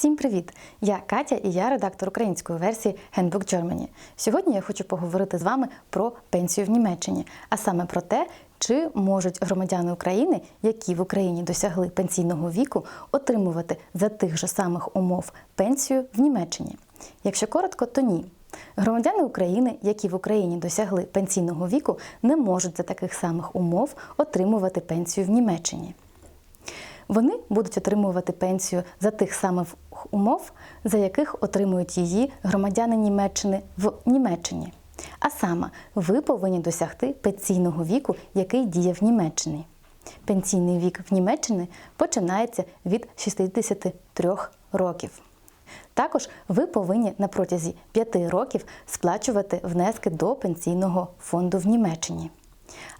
Всім привіт! Я Катя і я редактор української версії Handbook Germany. Сьогодні я хочу поговорити з вами про пенсію в Німеччині, а саме про те, чи можуть громадяни України, які в Україні досягли пенсійного віку, отримувати за тих же самих умов пенсію в Німеччині. Якщо коротко, то ні. Громадяни України, які в Україні досягли пенсійного віку, не можуть за таких самих умов отримувати пенсію в Німеччині. Вони будуть отримувати пенсію за тих самих умов, за яких отримують її громадяни Німеччини в Німеччині. А саме, ви повинні досягти пенсійного віку, який діє в Німеччині. Пенсійний вік в Німеччині починається від 63 років. Також ви повинні на протязі 5 років сплачувати внески до пенсійного фонду в Німеччині.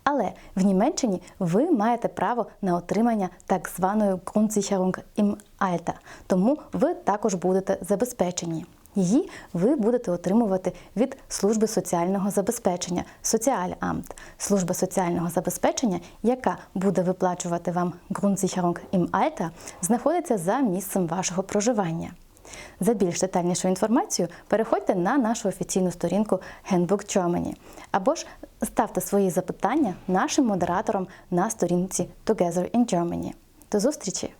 Але в Німеччині ви маєте право на отримання так званої Grundsicherung im Alter, тому ви також будете забезпечені. Її ви будете отримувати від служби соціального забезпечення Соціаламт, служба соціального забезпечення, яка буде виплачувати вам Grundsicherung im Alter, знаходиться за місцем вашого проживання. За більш детальнішу інформацію переходьте на нашу офіційну сторінку Handbook Germany або ж ставте свої запитання нашим модераторам на сторінці Together in Germany. До зустрічі!